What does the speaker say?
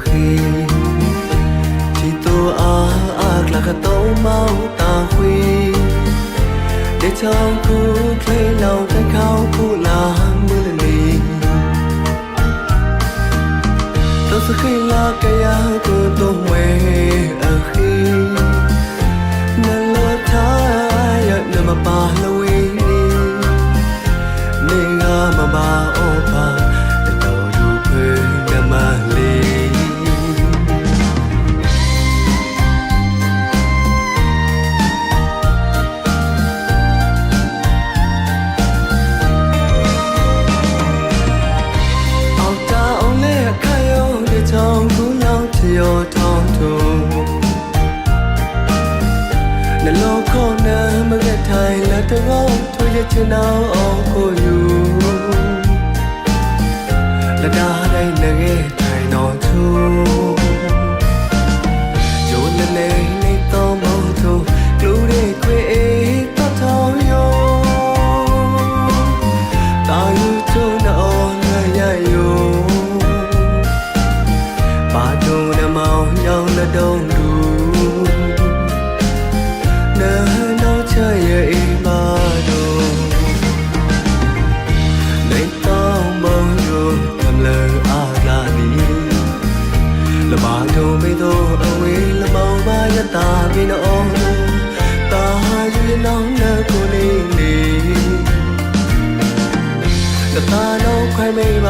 khi thì tôi à à là cái tố mau ta huy để trong khu play lâu cái khao khu là mưa lên đi tôi sẽ khi là cái áo của tôi mê ở ခေါ်နေမကထိုင်လက်တော်ထွေးချင်အောင်အောင်ကိုယူလက်တားတိုင်းငယ်ထိုင်တော်ချူယိုနေနေနေတော့မဟုတ်ကလူတွေခွေအေးတော့ထောင်းယောတာယူချုံတော့ငရယောပါတုံနမောင်ညောင်းလက်တုံး တာပြင်းအောင်တာယူနောင်းနကိုနေနေတသားလုံးခွဲမိမ